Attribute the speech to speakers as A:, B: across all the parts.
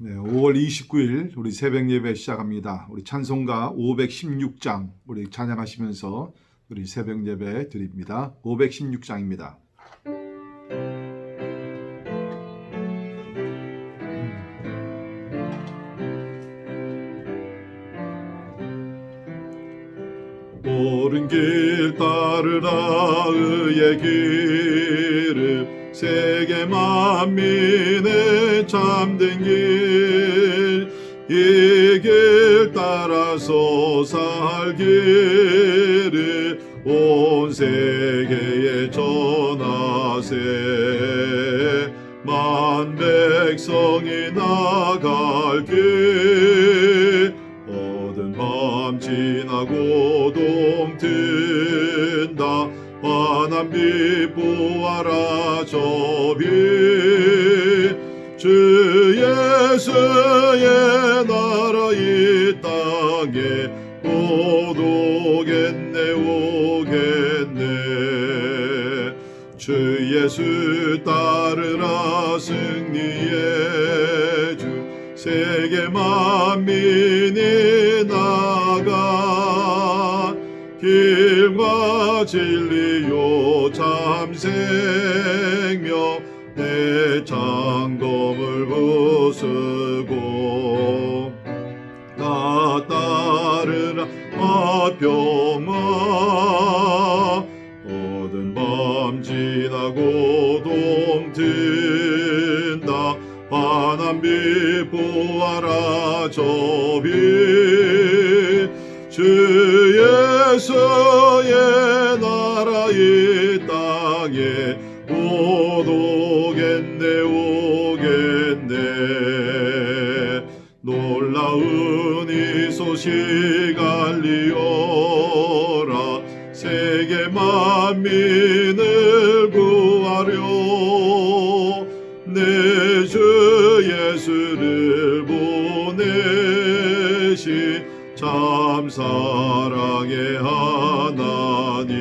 A: 네, 5월 29일 우리 새벽 예배 시작합니다. 우리 찬송가 516장 우리 찬양하시면서 우리 새벽 예배 드립니다. 516장입니다. 옳은 길 따르라 의의 길을 세계 만민의 참된 길 따라서 살기를 온 세계에 전하세. 만 백성이 나갈 길 어두운 밤 지나고 동튼다. 환한 빛 보아라 저빛 주 예수의 나라 이 땅에 곧 오겠네 오겠네. 주 예수 따르라 승리의 주 세계 만민이 나가 길과 진리요 참 생명 내장 평아 어두운 밤 지나고 동튼다. 환한 빛 보아라 저빛 주 예수의 나라 이 땅에 곧 오겠네 오겠네. 놀라운 이 소식 만민을 구하려. 내 주 예수를 보내신 참 사랑의 하나님.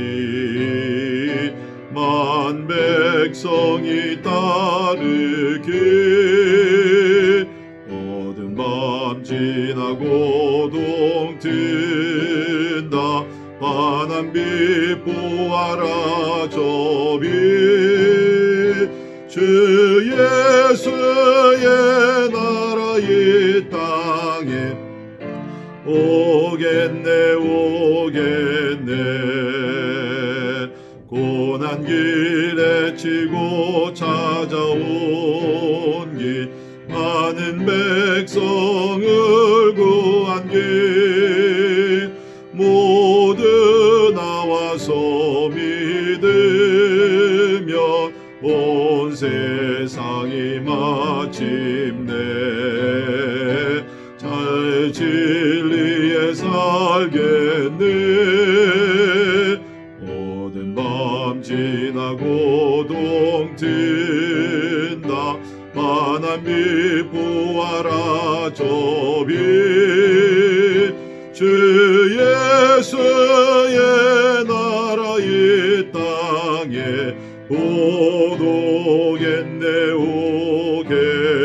A: 만 백성이 따르길. 어두운 밤 지나고 동튼 빛 보아라 저빛주 예수의 나라 이 땅에 오겠네 오겠네. 고난 길에 치고 찾아온 길 많은 백성 세상이 마침내 잘 진리에 살겠네. 모든 밤 지나고 동튼다. 만한 빛 보아라 저빛주 예수의 오겠네 오겠네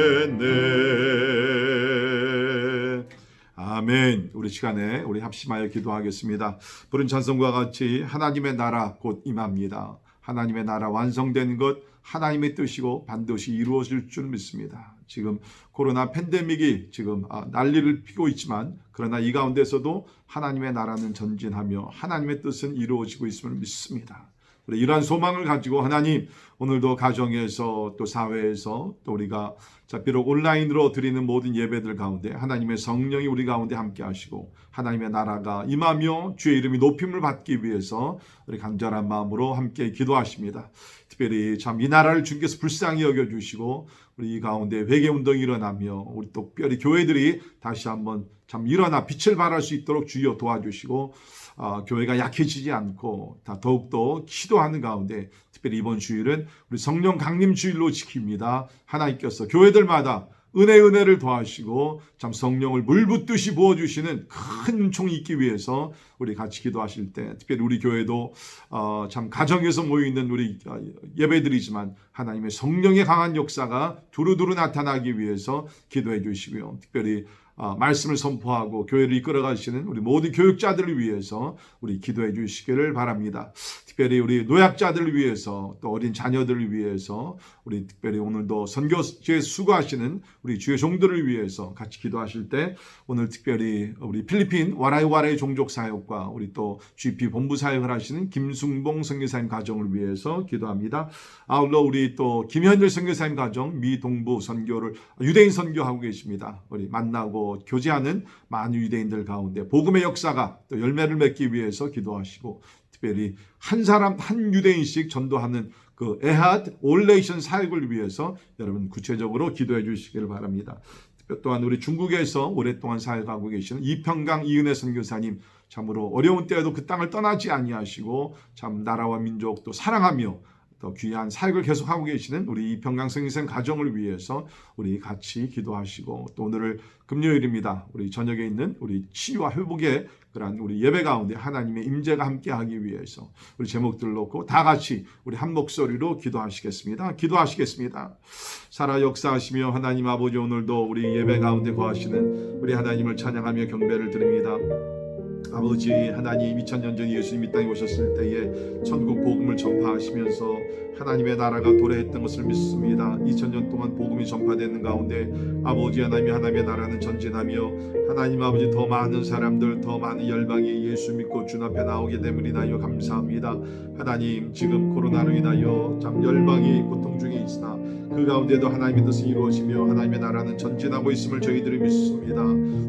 A: 시간에 우리 합심하여 기도하겠습니다. 부른 찬송과 같이 하나님의 나라 곧 임합니다. 하나님의 나라 완성된 것 하나님의 뜻이고 반드시 이루어질 줄 믿습니다. 지금 코로나 팬데믹이 지금 아, 난리를 피고 있지만 그러나 이 가운데서도 하나님의 나라는 전진하며 하나님의 뜻은 이루어지고 있음을 믿습니다. 이러한 소망을 가지고 하나님 오늘도 가정에서 또 사회에서 또 우리가 자 비록 온라인으로 드리는 모든 예배들 가운데 하나님의 성령이 우리 가운데 함께 하시고 하나님의 나라가 임하며 주의 이름이 높임을 받기 위해서 우리 간절한 마음으로 함께 기도하십니다. 특별히 참 이 나라를 주께서 불쌍히 여겨 주시고 우리 이 가운데 회개 운동이 일어나며 우리 또 특별히 교회들이 다시 한번 참 일어나 빛을 발할 수 있도록 주여 도와주시고 아, 교회가 약해지지 않고 다 더욱더 기도하는 가운데 특별히 이번 주일은 우리 성령 강림 주일로 지킵니다. 하나님께서 교회들마다 은혜 은혜를 더하시고 참 성령을 물 붓듯이 부어주시는 큰 총이 있기 위해서 우리 같이 기도하실 때 특별히 우리 교회도 어, 참 가정에서 모여 있는 우리 어, 예배드리지만 하나님의 성령의 강한 역사가 두루두루 나타나기 위해서 기도해 주시고요. 특별히 어, 말씀을 선포하고 교회를 이끌어 가시는 우리 모든 교육자들을 위해서 우리 기도해 주시기를 바랍니다. 특별히 우리 노약자들을 위해서 또 어린 자녀들을 위해서 우리 특별히 오늘도 선교지에 수고하시는 우리 주의 종들을 위해서 같이 기도하실 때 오늘 특별히 우리 필리핀 와라이 와라이 종족 사역과 우리 또 GP 본부 사역을 하시는 김승봉 선교사님 가정을 위해서 기도합니다. 아울러 우리 또 김현일 선교사님 가정 미 동부 선교를 유대인 선교하고 계십니다. 우리 만나고 교제하는 많은 유대인들 가운데 복음의 역사가 또 열매를 맺기 위해서 기도하시고 특별히 한 사람 한 유대인씩 전도하는 그 에핫 올레이션 사역을 위해서 여러분 구체적으로 기도해 주시기를 바랍니다. 또한 우리 중국에서 오랫동안 사역하고 계시는 이평강 이은혜 선교사님 참으로 어려운 때에도 그 땅을 떠나지 아니하시고 참 나라와 민족도 사랑하며 또 귀한 사역을 계속하고 계시는 우리 이평강 선교사님 가정을 위해서 우리 같이 기도하시고 또 오늘을 금요일입니다. 우리 저녁에 있는 우리 치유와 회복의 그러한 우리 예배 가운데 하나님의 임재가 함께하기 위해서 우리 제목들 놓고 다 같이 우리 한 목소리로 기도하시겠습니다. 기도하시겠습니다. 살아 역사하시며 하나님 아버지 오늘도 우리 예배 가운데 거하시는 우리 하나님을 찬양하며 경배를 드립니다. 아버지 하나님 2000년 전 예수님 이 땅에 오셨을 때에 천국 복음을 전파하시면서 하나님의 나라가 도래했던 것을 믿습니다. 2000년 동안 복음이 전파되는 가운데 아버지 하나님 하나님의 나라는 전진하며 하나님 아버지 더 많은 사람들 더 많은 열방이 예수 믿고 주 앞에 나오게 됨을이나요 감사합니다. 하나님 지금 코로나로 인하여 참 열방이 고통 중에 있으나 그 가운데도 하나님의 뜻이 이루어지며 하나님의 나라는 전진하고 있음을 저희들이 믿습니다.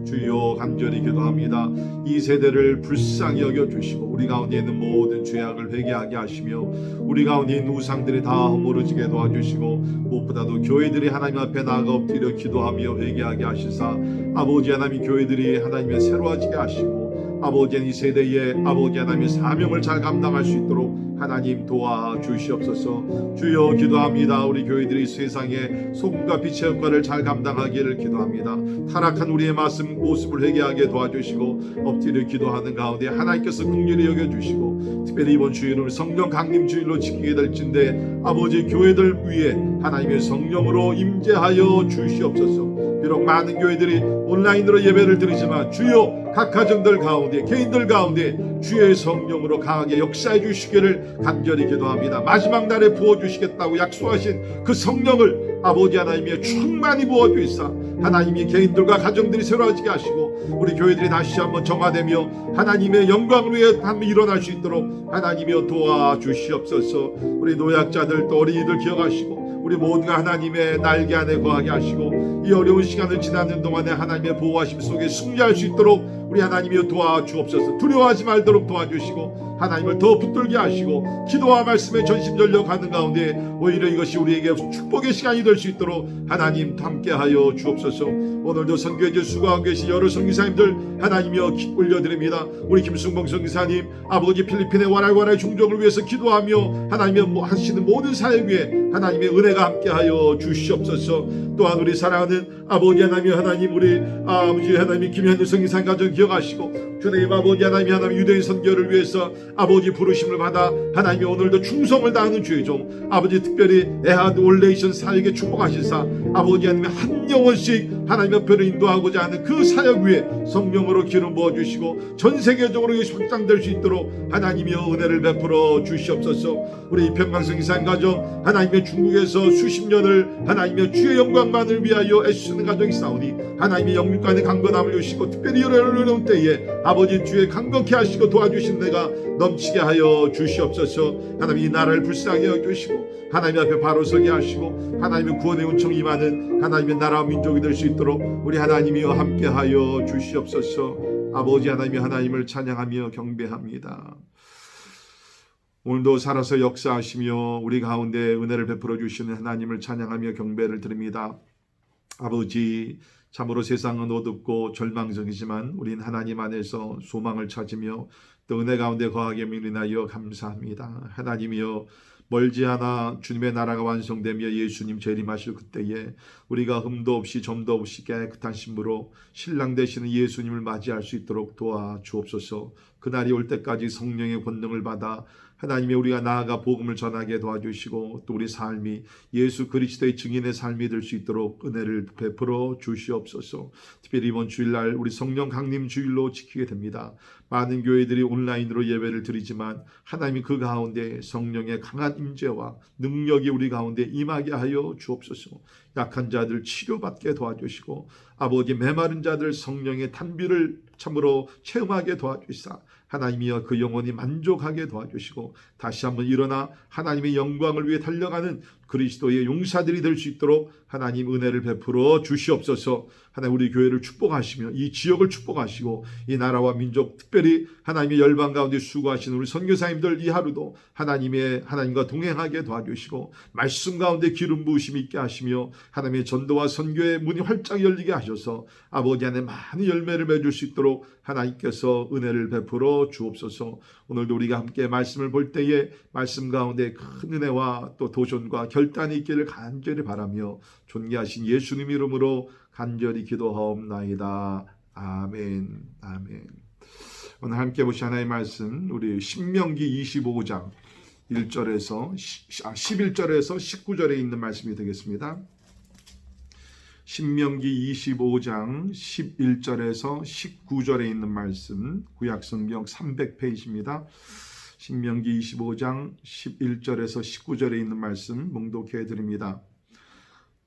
A: 주여 간절히 기도합니다. 이 세대를 불쌍히 여겨 주시고 우리 가운데 있는 모든 죄악을 회개하게 하시며 우리 가운데 있는 우상들이 다 허물어지게 도와주시고 무엇보다도 교회들이 하나님 앞에 나아가 엎드려 기도하며 회개하게 하시사 아버지 하나님 교회들이 하나님의 새로워지게 하시고 아버지 이 세대에 아버지 하나님의 사명을 잘 감당할 수 있도록 하나님 도와 주시옵소서. 주여 기도합니다. 우리 교회들이 세상에 소금과 빛의 역할을 잘 감당하기를 기도합니다. 타락한 우리의 말씀 모습을 회개하게 도와주시고 엎드려 기도하는 가운데 하나님께서 긍휼히 여겨주시고 특별히 이번 주일을 성령 강림 주일로 지키게 될진데 아버지 교회들 위해 하나님의 성령으로 임재하여 주시옵소서 비록 많은 교회들이 온라인으로 예배를 드리지만 주여 각 가정들 가운데 개인들 가운데 주의 성령으로 강하게 역사해 주시기를 간절히 기도합니다. 마지막 날에 부어 주시겠다고 약속하신 그 성령을 아버지 하나님의 충만히 부어 주시사 하나님이 개인들과 가정들이 새로워지게 하시고 우리 교회들이 다시 한번 정화되며 하나님의 영광을 위해 한번 일어날 수 있도록 하나님이여 도와 주시옵소서. 우리 노약자들 또 어린이들 기억하시고 우리 모두가 하나님의 날개 안에 거하게 하시고 이 어려운 시간을 지나는 동안에 하나님의 보호하심 속에 승리할 수 있도록 우리 하나님이여 도와주옵소서. 두려워하지 말도록 도와주시고 하나님을 더 붙들게 하시고 기도와 말씀에 전심전력 하는 가운데 오히려 이것이 우리에게 축복의 시간이 될 수 있도록 하나님 함께하여 주옵소서. 오늘도 선교에 수고하고 계신 여러 선교사님들 하나님이여 기- 올려드립니다. 우리 김승봉 선교사님 아버지 필리핀의 와라와라의 종족을 위해서 기도하며 하나님의 뭐 하시는 모든 사역 위에 하나님의 은혜가 함께하여 주시옵소서. 또한 우리 사랑하는 아버지 하나님 하나님 우리 아버지 하나님 김현주 성기산 가정 기억하시고 주님 아버지 하나님 하나님 유대인 선교를 위해서 아버지 부르심을 받아 하나님이 오늘도 충성을 다하는 주의 종 아버지 특별히 에하드 올레이션 사역에 축복하시사 아버지 하나님 한 영혼씩 하나님의 표를 인도하고자 하는 그 사역 위에 성령으로 기름 부어 주시고 전 세계적으로 확장될 수 있도록 하나님이여 은혜를 베풀어 주시옵소서. 우리 평강성 이산 가정 하나님의 중국에서 수십 년을 하나님의 주의 영광만을 위하여 애쓰 는 가정이 싸우니 하나님의 영육간의 강건함을 주시고 특별히 어려운 때에 아버지 주의 강건케 하시고 도와주신 내가 넘치게 하여 주시옵소서. 하나님 이 나라를 불쌍히 여겨주시고 하나님 앞에 바로 서게 하시고 하나님의 구원의 은총 임하는 하나님의 나라와 민족이 될 수 있도록 우리 하나님이여 함께 하여 주시옵소서. 아버지 하나님이 하나님을 찬양하며 경배합니다. 오늘도 살아서 역사하시며 우리 가운데 은혜를 베풀어 주시는 하나님을 찬양하며 경배를 드립니다. 아버지 참으로 세상은 어둡고 절망적이지만 우린 하나님 안에서 소망을 찾으며 또 은혜 가운데 거하게 민인하여 감사합니다. 하나님이여 멀지 않아 주님의 나라가 완성되며 예수님 재림하실 그때에 우리가 흠도 없이 점도 없이 깨끗한 신부로 신랑 되시는 예수님을 맞이할 수 있도록 도와 주옵소서. 그날이 올 때까지 성령의 권능을 받아 하나님의 우리가 나아가 복음을 전하게 도와주시고 또 우리 삶이 예수 그리스도의 증인의 삶이 될 수 있도록 은혜를 베풀어 주시옵소서. 특별히 이번 주일날 우리 성령 강림 주일로 지키게 됩니다. 많은 교회들이 온라인으로 예배를 드리지만 하나님이 그 가운데 성령의 강한 임재와 능력이 우리 가운데 임하게 하여 주옵소서. 약한 자들 치료받게 도와주시고 아버지 메마른 자들 성령의 탄비를 참으로 체험하게 도와주시사 하나님이여 그 영혼이 만족하게 도와주시고 다시 한번 일어나 하나님의 영광을 위해 달려가는 그리스도의 용사들이 될 수 있도록 하나님 은혜를 베풀어 주시옵소서. 하나님 우리 교회를 축복하시며 이 지역을 축복하시고 이 나라와 민족 특별히 하나님의 열방 가운데 수고하시는 우리 선교사님들 이 하루도 하나님의 하나님과 동행하게 도와주시고 말씀 가운데 기름 부으심 있게 하시며 하나님의 전도와 선교의 문이 활짝 열리게 하셔서 아버지 안에 많은 열매를 맺을 수 있도록 하나님께서 은혜를 베풀어 주옵소서. 오늘도 우리가 함께 말씀을 볼 때에 말씀 가운데 큰 은혜와 또 도전과 결단이 있기를 간절히 바라며 존귀하신 예수님 이름으로 간절히 기도하옵나이다. 아멘. 아멘. 오늘 함께 보신 하나의 말씀 우리 신명기 25장 1절에서 11절에서 19절에 있는 말씀이 되겠습니다. 신명기 25장 11절에서 19절에 있는 말씀 구약성경 300페이지입니다. 신명기 25장 11절에서 19절에 있는 말씀 몽독해 드립니다.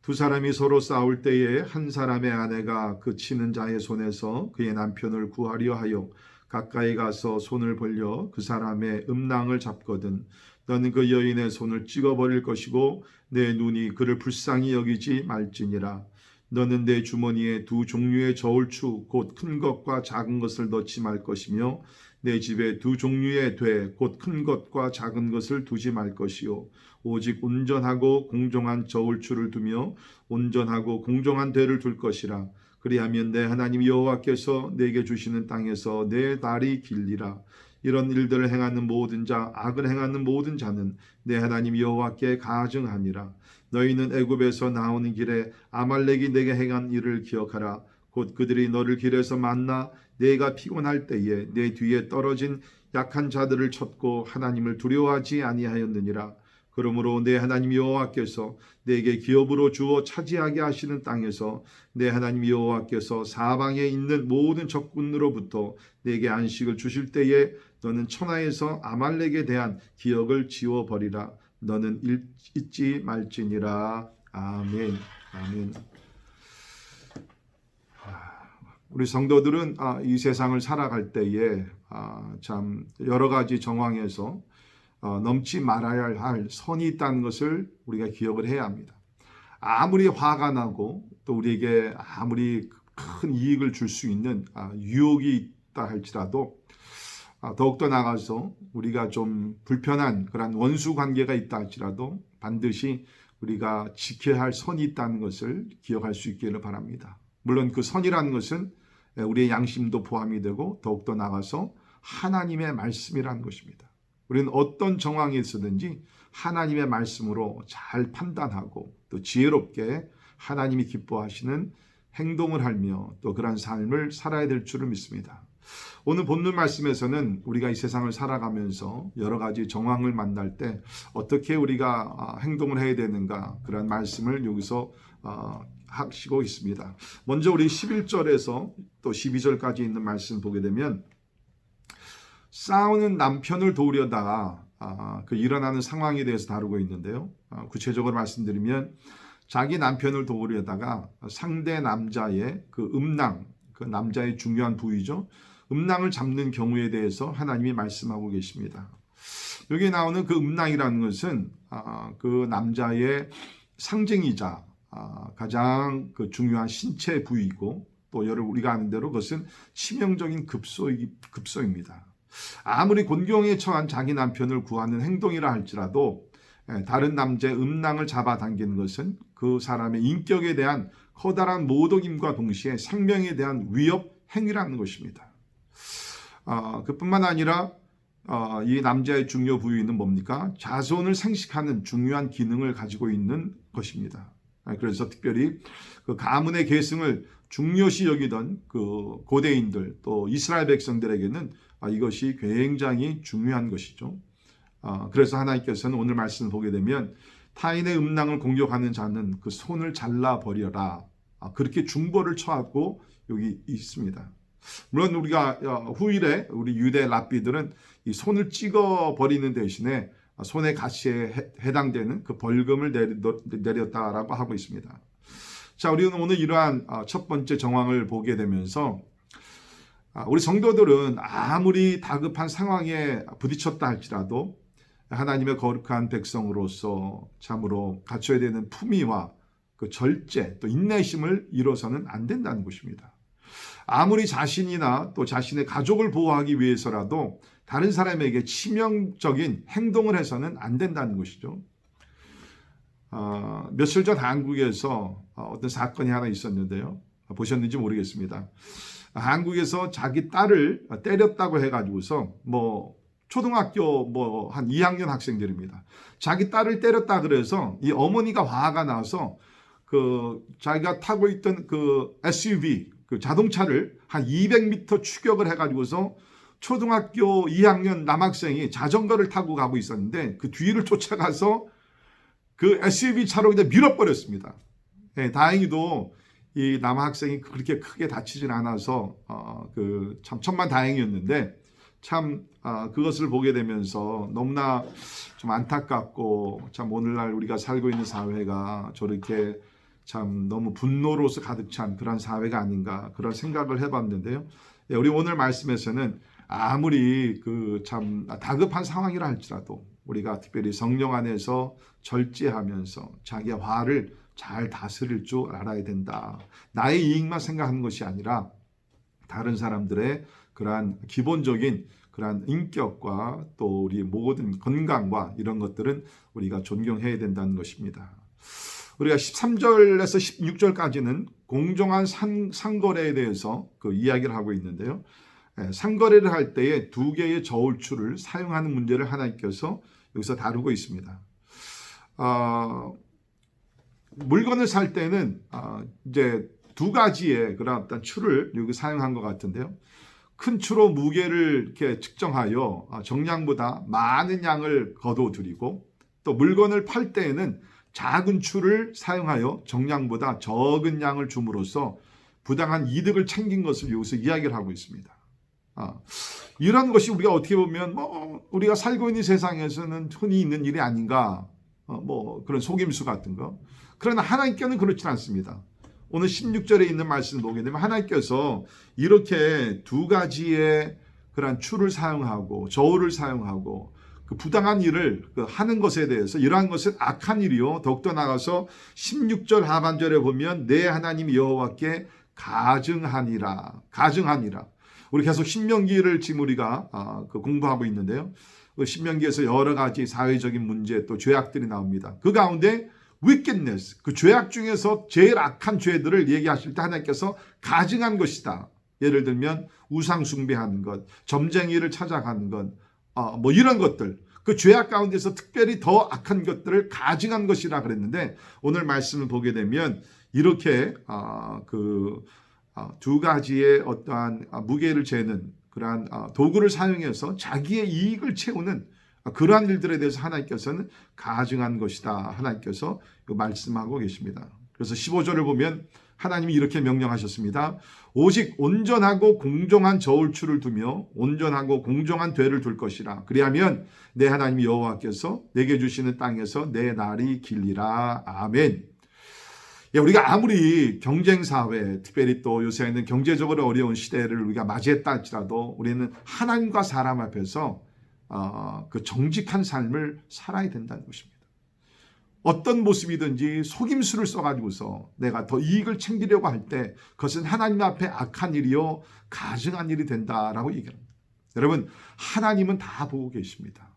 A: 두 사람이 서로 싸울 때에 한 사람의 아내가 그 치는 자의 손에서 그의 남편을 구하려 하여 가까이 가서 손을 벌려 그 사람의 음낭을 잡거든 너는 그 여인의 손을 찍어버릴 것이고 내 눈이 그를 불쌍히 여기지 말지니라 너는 내 주머니에 두 종류의 저울추 곧 큰 것과 작은 것을 넣지 말 것이며 내 집에 두 종류의 돼 곧 큰 것과 작은 것을 두지 말 것이요. 오직 온전하고 공정한 저울추를 두며 온전하고 공정한 되를 둘 것이라. 그리하면 내 하나님 여호와께서 내게 주시는 땅에서 내 날이 길리라. 이런 일들을 행하는 모든 자 악을 행하는 모든 자는 내 하나님 여호와께 가증하니라 너희는 애굽에서 나오는 길에 아말렉이 내게 행한 일을 기억하라. 곧 그들이 너를 길에서 만나 내가 피곤할 때에 내 뒤에 떨어진 약한 자들을 쳤고 하나님을 두려워하지 아니하였느니라. 그러므로 내 하나님 여호와께서 내게 기업으로 주어 차지하게 하시는 땅에서 내 하나님 여호와께서 사방에 있는 모든 적군으로부터 내게 안식을 주실 때에 너는 천하에서 아말렉에 대한 기억을 지워 버리라 너는 잊지 말지니라. 아멘. 아멘. 우리 성도들은 아, 이 세상을 살아갈 때에 아, 참 여러 가지 정황에서 어, 넘지 말아야 할 선이 있다는 것을 우리가 기억을 해야 합니다. 아무리 화가 나고 또 우리에게 아무리 큰 이익을 줄 수 있는 아, 유혹이 있다 할지라도 아, 더욱더 나가서 우리가 좀 불편한 그런 원수 관계가 있다 할지라도 반드시 우리가 지켜야 할 선이 있다는 것을 기억할 수 있기를 바랍니다. 물론 그 선이라는 것은 우리의 양심도 포함이 되고 더욱더 나가서 하나님의 말씀이라는 것입니다. 우리는 어떤 정황에 있든지 하나님의 말씀으로 잘 판단하고 또 지혜롭게 하나님이 기뻐하시는 행동을 하며 또 그러한 삶을 살아야 될 줄을 믿습니다. 오늘 본문 말씀에서는 우리가 이 세상을 살아가면서 여러 가지 정황을 만날 때 어떻게 우리가 행동을 해야 되는가 그런 말씀을 여기서 하시고 있습니다. 먼저 우리 11절에서 또 12절까지 있는 말씀 보게 되면 싸우는 남편을 도우려다가 아, 그 일어나는 상황에 대해서 다루고 있는데요. 아, 구체적으로 말씀드리면 자기 남편을 도우려다가 상대 남자의 그 음낭, 그 남자의 중요한 부위죠. 음낭을 잡는 경우에 대해서 하나님이 말씀하고 계십니다. 여기 나오는 그 음낭이라는 것은 아, 그 남자의 상징이자 아, 가장 그 중요한 신체 부위이고 또 여러분 우리가 아는 대로 그것은 치명적인 급소 급소입니다. 아무리 곤경에 처한 자기 남편을 구하는 행동이라 할지라도 예, 다른 남자의 음낭을 잡아당기는 것은 그 사람의 인격에 대한 커다란 모독임과 동시에 생명에 대한 위협 행위라는 것입니다. 아, 그뿐만 아니라 어, 이 남자의 중요 부위는 뭡니까? 자손을 생식하는 중요한 기능을 가지고 있는 것입니다. 아, 그래서 특별히 그 가문의 계승을 중요시 여기던 그 고대인들 또 이스라엘 백성들에게는 아, 이것이 굉장히 중요한 것이죠. 아, 그래서 하나님께서는 오늘 말씀을 보게 되면 타인의 음낭을 공격하는 자는 그 손을 잘라 버려라. 아, 그렇게 중보를 처하고 여기 있습니다. 물론 우리가 어, 후일에 우리 유대 랍비들은 이 손을 찍어 버리는 대신에 손의 가시에 해- 해당되는 그 벌금을 내렸다라고 하고 있습니다. 자, 우리는 오늘 이러한 어, 첫 번째 정황을 보게 되면서 아, 우리 성도들은 아무리 다급한 상황에 부딪혔다 할지라도 하나님의 거룩한 백성으로서 참으로 갖춰야 되는 품위와 그 절제 또 인내심을 잃어서는 안 된다는 것입니다. 아무리 자신이나 또 자신의 가족을 보호하기 위해서라도 다른 사람에게 치명적인 행동을 해서는 안 된다는 것이죠. 어, 며칠 전 한국에서 어, 어떤 사건이 하나 있었는데요. 보셨는지 모르겠습니다. 한국에서 자기 딸을 때렸다고 해가지고서 뭐 초등학교 뭐 한 2학년 학생들입니다. 자기 딸을 때렸다 그래서 이 어머니가 화가 나서 그 자기가 타고 있던 그 SUV 그 자동차를 한 200m 추격을 해가지고서 초등학교 2학년 남학생이 자전거를 타고 가고 있었는데 그 뒤를 쫓아가서 그 SUV 차로 그냥 밀어버렸습니다. 예, 다행히도 이 남학생이 그렇게 크게 다치진 않아서 어, 그참 천만 다행이었는데 참 아, 그것을 보게 되면서 너무나 좀 안타깝고 참 오늘날 우리가 살고 있는 사회가 저렇게 참 너무 분노로서 가득 찬 그런 사회가 아닌가 그런 생각을 해봤는데요. 예, 우리 오늘 말씀에서는 아무리 그 참 다급한 상황이라 할지라도 우리가 특별히 성령 안에서 절제하면서 자기의 화를 잘 다스릴 줄 알아야 된다. 나의 이익만 생각하는 것이 아니라 다른 사람들의 그러한 기본적인 그러한 인격과 또 우리 모든 건강과 이런 것들은 우리가 존경해야 된다는 것입니다. 우리가 13절에서 16절까지는 공정한 상, 상거래에 대해서 그 이야기를 하고 있는데요. 예, 상거래를 할 때에 두 개의 저울추를 사용하는 문제를 하나님께서 여기서 다루고 있습니다. 아, 물건을 살 때는 아, 이제 두 가지의 그런 어떤 추를 여기 사용한 것 같은데요. 큰 추로 무게를 이렇게 측정하여 아, 정량보다 많은 양을 거둬들이고 또 물건을 팔 때에는 작은 추를 사용하여 정량보다 적은 양을 줌으로써 부당한 이득을 챙긴 것을 여기서 이야기를 하고 있습니다. 아, 이런 것이 우리가 어떻게 보면 뭐 우리가 살고 있는 세상에서는 흔히 있는 일이 아닌가 어, 뭐 그런 속임수 같은 거. 그러나 하나님께는 그렇지 않습니다. 오늘 16절에 있는 말씀을 보게 되면 하나님께서 이렇게 두 가지의 그런 추를 사용하고 저울을 사용하고 그 부당한 일을 그 하는 것에 대해서 이러한 것은 악한 일이요. 더욱더 나가서 16절 하반절에 보면 내 하나님 여호와께 가증하니라. 가증하니라. 우리 계속 신명기를 지금 우리가 아, 그 공부하고 있는데요. 그 신명기에서 여러 가지 사회적인 문제 또 죄악들이 나옵니다. 그 가운데 wickedness 그 죄악 중에서 제일 악한 죄들을 얘기하실 때 하나님께서 가증한 것이다. 예를 들면 우상 숭배하는 것, 점쟁이를 찾아가는 것, 어, 뭐 이런 것들. 그 죄악 가운데서 특별히 더 악한 것들을 가증한 것이라 그랬는데 오늘 말씀을 보게 되면 이렇게 아, 그 아, 두 가지의 어떠한 아, 무게를 재는 그러한 아, 도구를 사용해서 자기의 이익을 채우는 아, 그러한 일들에 대해서 하나님께서는 가증한 것이다. 하나님께서 말씀하고 계십니다. 그래서 15절을 보면 하나님이 이렇게 명령하셨습니다. 오직 온전하고 공정한 저울추를 두며 온전하고 공정한 되를 둘 것이라. 그리하면 내 하나님 여호와께서 내게 주시는 땅에서 내 날이 길리라. 아멘. 예, 우리가 아무리 경쟁 사회, 특별히 또 요새는 경제적으로 어려운 시대를 우리가 맞이했다 할지라도 우리는 하나님과 사람 앞에서 어, 그 정직한 삶을 살아야 된다는 것입니다. 어떤 모습이든지 속임수를 써가지고서 내가 더 이익을 챙기려고 할 때 그것은 하나님 앞에 악한 일이요 가증한 일이 된다라고 얘기합니다. 여러분 하나님은 다 보고 계십니다.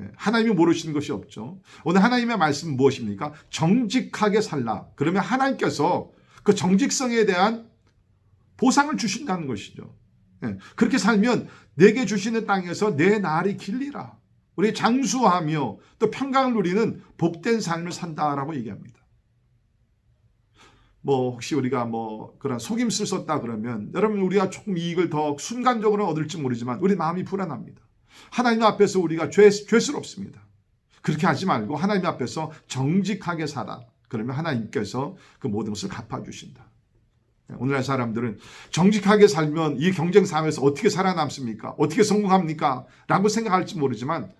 A: 예, 하나님이 모르시는 것이 없죠. 오늘 하나님의 말씀은 무엇입니까? 정직하게 살라. 그러면 하나님께서 그 정직성에 대한 보상을 주신다는 것이죠. 예, 그렇게 살면 내게 주시는 땅에서 내 날이 길리라. 우리 장수하며 또 평강을 누리는 복된 삶을 산다라고 얘기합니다. 뭐 혹시 우리가 뭐 그런 속임수를 썼다 그러면 여러분 우리가 조금 이익을 더 순간적으로 얻을지 모르지만 우리 마음이 불안합니다. 하나님 앞에서 우리가 죄, 죄스럽습니다. 그렇게 하지 말고 하나님 앞에서 정직하게 살아. 그러면 하나님께서 그 모든 것을 갚아주신다. 오늘날 사람들은 정직하게 살면 이 경쟁 사회에서 어떻게 살아남습니까? 어떻게 성공합니까? 라고 생각할지 모르지만 예,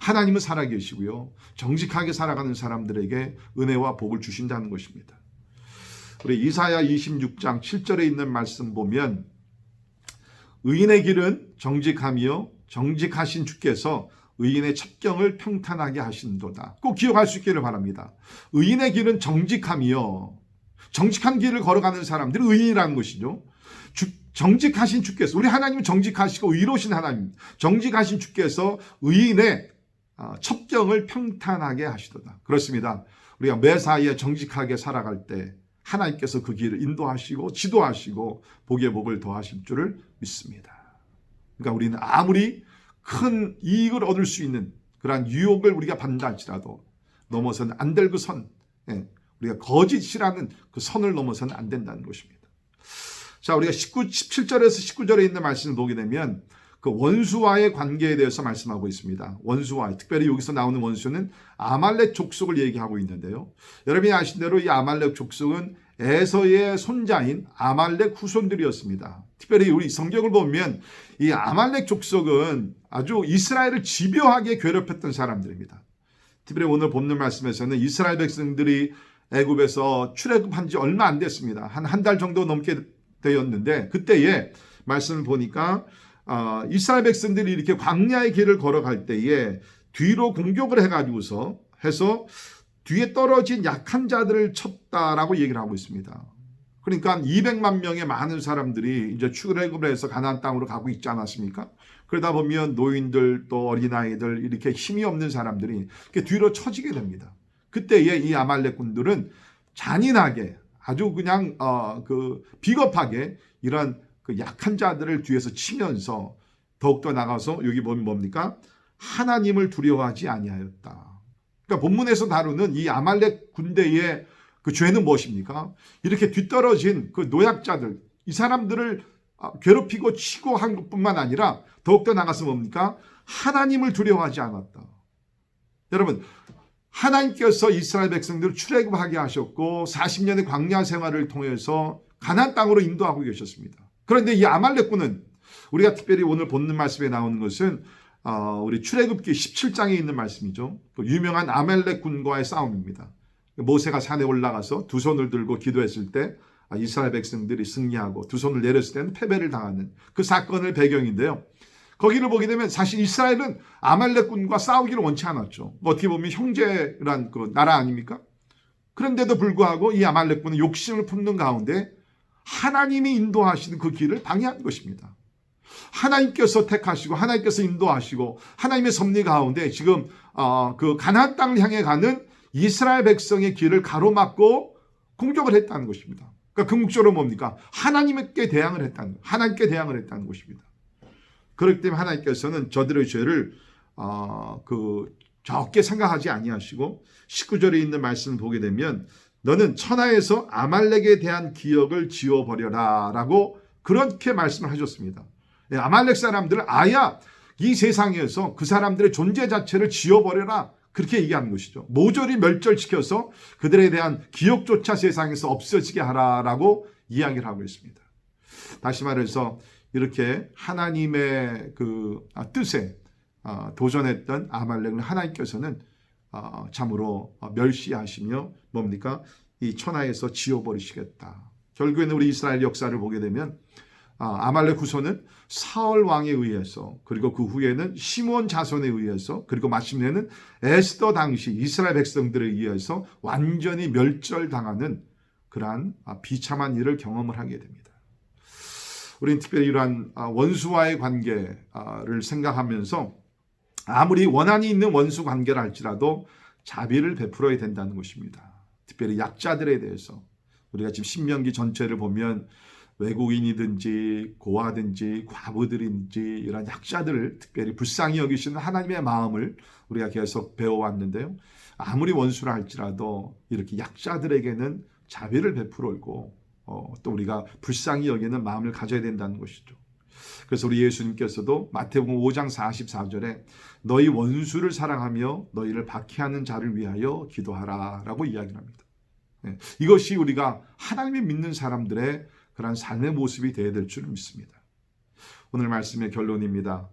A: 하나님은 살아계시고요. 정직하게 살아가는 사람들에게 은혜와 복을 주신다는 것입니다. 우리 이사야 26장 7절에 있는 말씀 보면 의인의 길은 정직함이요 정직하신 주께서 의인의 첩경을 평탄하게 하신도다. 꼭 기억할 수 있기를 바랍니다. 의인의 길은 정직함이요 정직한 길을 걸어가는 사람들이 의인이라는 것이죠. 주, 정직하신 주께서 우리 하나님은 정직하시고 의로우신 하나님 정직하신 주께서 의인의 아, 첩경을 평탄하게 하시도다. 그렇습니다. 우리가 매사에 정직하게 살아갈 때 하나님께서 그 길을 인도하시고 지도하시고 복의 복을 더하실 줄을 믿습니다. 그러니까 우리는 아무리 큰 이익을 얻을 수 있는 그러한 유혹을 우리가 받는다 할지라도 넘어서는 안 될 그 선, 예, 우리가 거짓이라는 그 선을 넘어서는 안 된다는 것입니다. 자, 우리가 19, 17절에서 19절에 있는 말씀을 보게 되면 그 원수와의 관계에 대해서 말씀하고 있습니다. 원수와 특별히 여기서 나오는 원수는 아말렉 족속을 얘기하고 있는데요. 여러분이 아신 대로 이 아말렉 족속은 에서의 손자인 아말렉 후손들이었습니다. 특별히 우리 성경을 보면 이 아말렉 족속은 아주 이스라엘을 집요하게 괴롭혔던 사람들입니다. 특별히 오늘 본문 말씀에서는 이스라엘 백성들이 애굽에서 출애굽한 지 얼마 안 됐습니다. 한 한 달 정도 넘게 되었는데 그때에 말씀을 보니까 어, 이스라엘 백성들이 이렇게 광야의 길을 걸어갈 때에 뒤로 공격을 해가지고서 해서 뒤에 떨어진 약한 자들을 쳤다라고 얘기를 하고 있습니다. 그러니까 200만 명의 많은 사람들이 이제 출애굽을 해서 가나안 땅으로 가고 있지 않았습니까? 그러다 보면 노인들 또 어린아이들 이렇게 힘이 없는 사람들이 이렇게 뒤로 처지게 됩니다. 그때에 이 아말렉 군들은 잔인하게 아주 그냥 어, 그 비겁하게 이런 그 약한 자들을 뒤에서 치면서 더욱더 나가서 여기 보면 뭡니까? 하나님을 두려워하지 아니하였다. 그러니까 본문에서 다루는 이 아말렉 군대의 그 죄는 무엇입니까? 이렇게 뒤떨어진 그 노약자들, 이 사람들을 아, 괴롭히고 치고 한 것뿐만 아니라 더욱더 나가서 뭡니까? 하나님을 두려워하지 않았다. 여러분, 하나님께서 이스라엘 백성들을 출애굽하게 하셨고 40년의 광야 생활을 통해서 가나안 땅으로 인도하고 계셨습니다. 그런데 이 아말렉군은 우리가 특별히 오늘 본는 말씀에 나오는 것은 어, 우리 출애굽기 17장에 있는 말씀이죠. 그 유명한 아말렉군과의 싸움입니다. 모세가 산에 올라가서 두 손을 들고 기도했을 때 아, 이스라엘 백성들이 승리하고 두 손을 내렸을 때는 패배를 당하는 그 사건을 배경인데요. 거기를 보게 되면 사실 이스라엘은 아말렉군과 싸우기를 원치 않았죠. 어떻게 보면 형제란 그 나라 아닙니까? 그런데도 불구하고 이 아말렉군은 욕심을 품는 가운데 하나님이 인도하시는 그 길을 방해한 것입니다. 하나님께서 택하시고 하나님께서 인도하시고 하나님의 섭리 가운데 지금 어, 그 가나안 땅을 향해 가는 이스라엘 백성의 길을 가로막고 공격을 했다는 것입니다. 그러니까 궁극적으로 뭡니까? 하나님께 대항을 했다는 하나님께 대항을 했다는 것입니다. 그렇기 때문에 하나님께서는 저들의 죄를 어, 그 적게 생각하지 아니하시고 19절에 있는 말씀을 보게 되면 너는 천하에서 아말렉에 대한 기억을 지워버려라 라고 그렇게 말씀을 하셨습니다. 예, 아말렉 사람들은 아야 이 세상에서 그 사람들의 존재 자체를 지워버려라 그렇게 얘기하는 것이죠. 모조리 멸절시켜서 그들에 대한 기억조차 세상에서 없어지게 하라라고 이야기를 하고 있습니다. 다시 말해서 이렇게 하나님의 그 아, 뜻에 아, 도전했던 아말렉을 하나님께서는 아, 참으로 멸시하시며 뭡니까? 이 천하에서 지워버리시겠다. 결국에는 우리 이스라엘 역사를 보게 되면 아말렉 후손은 사울 왕에 의해서 그리고 그 후에는 시몬 자손에 의해서 그리고 마침내는 에스더 당시 이스라엘 백성들에 의해서 완전히 멸절당하는 그러한 비참한 일을 경험을 하게 됩니다. 우리는 특별히 이러한 원수와의 관계를 생각하면서 아무리 원한이 있는 원수 관계를 할지라도 자비를 베풀어야 된다는 것입니다. 특별히 약자들에 대해서 우리가 지금 신명기 전체를 보면 외국인이든지 고아든지 과부들인지 이런 약자들을 특별히 불쌍히 여기시는 하나님의 마음을 우리가 계속 배워왔는데요. 아무리 원수라 할지라도 이렇게 약자들에게는 자비를 베풀고 어, 또 우리가 불쌍히 여기는 마음을 가져야 된다는 것이죠. 그래서 우리 예수님께서도 마태복음 5장 44절에 너희 원수를 사랑하며 너희를 박해하는 자를 위하여 기도하라라고 이야기합니다. 네, 이것이 우리가 하나님을 믿는 사람들의 그러한 삶의 모습이 되어야 될 줄 믿습니다. 오늘 말씀의 결론입니다.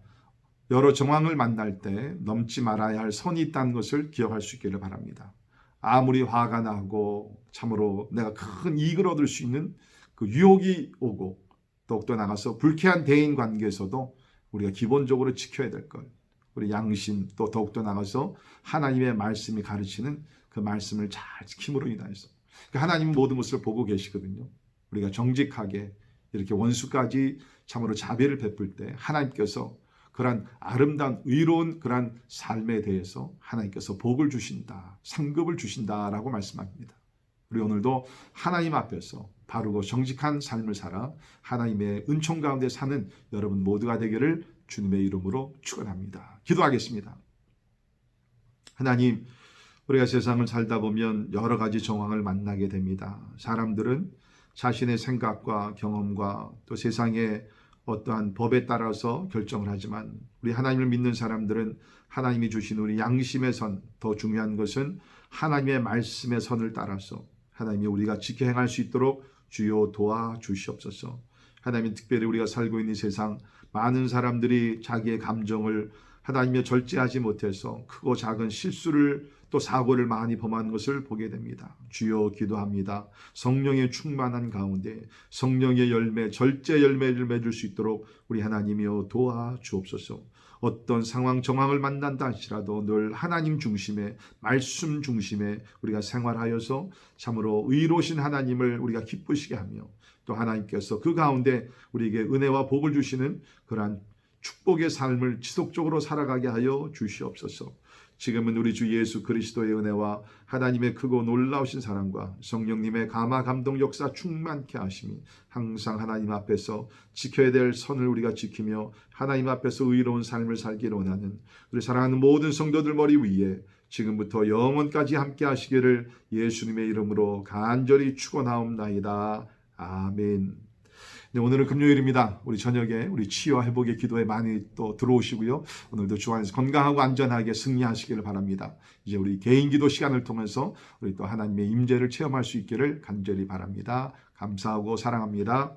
A: 여러 정황을 만날 때 넘지 말아야 할 선이 있다는 것을 기억할 수 있기를 바랍니다. 아무리 화가 나고 참으로 내가 큰 이익을 얻을 수 있는 그 유혹이 오고 더욱더 나가서 불쾌한 대인 관계에서도 우리가 기본적으로 지켜야 될 것. 우리 양심 또 더욱더 나가서 하나님의 말씀이 가르치는 그 말씀을 잘 지킴으로 인하여서 그러니까 하나님 모든 것을 보고 계시거든요. 우리가 정직하게 이렇게 원수까지 참으로 자비를 베풀 때 하나님께서 그러한 아름다운 의로운 그러한 삶에 대해서 하나님께서 복을 주신다. 상급을 주신다라고 말씀합니다. 우리 오늘도 하나님 앞에서 바르고 정직한 삶을 살아 하나님의 은총 가운데 사는 여러분 모두가 되기를 주님의 이름으로 축원합니다. 기도하겠습니다. 하나님, 우리가 세상을 살다 보면 여러 가지 정황을 만나게 됩니다. 사람들은 자신의 생각과 경험과 또 세상의 어떠한 법에 따라서 결정을 하지만 우리 하나님을 믿는 사람들은 하나님이 주신 우리 양심의 선, 더 중요한 것은 하나님의 말씀의 선을 따라서 하나님이 우리가 지켜 행할 수 있도록 주여 도와 주시옵소서. 하나님 특별히 우리가 살고 있는 세상 많은 사람들이 자기의 감정을 하나님의 절제하지 못해서 크고 작은 실수를 또 사고를 많이 범한 것을 보게 됩니다. 주여 기도합니다. 성령의 충만한 가운데 성령의 열매, 절제 열매를 맺을 수 있도록 우리 하나님이여 도와 주옵소서. 어떤 상황 정황을 만난다 할지라도 늘 하나님 중심의 말씀 중심의 우리가 생활하여서 참으로 의로신 하나님을 우리가 기쁘시게 하며 또 하나님께서 그 가운데 우리에게 은혜와 복을 주시는 그러한 축복의 삶을 지속적으로 살아가게 하여 주시옵소서. 지금은 우리 주 예수 그리스도의 은혜와 하나님의 크고 놀라우신 사랑과 성령님의 감화 감동 역사 충만케 하심이 항상 하나님 앞에서 지켜야 될 선을 우리가 지키며 하나님 앞에서 의로운 삶을 살기를 원하는 우리 사랑하는 모든 성도들 머리 위에 지금부터 영원까지 함께 하시기를 예수님의 이름으로 간절히 축원하옵나이다. 아멘. 네, 오늘은 금요일입니다. 우리 저녁에 우리 치유와 회복의 기도에 많이 또 들어오시고요. 오늘도 주 안에서 건강하고 안전하게 승리하시기를 바랍니다. 이제 우리 개인 기도 시간을 통해서 우리 또 하나님의 임재를 체험할 수 있기를 간절히 바랍니다. 감사하고 사랑합니다.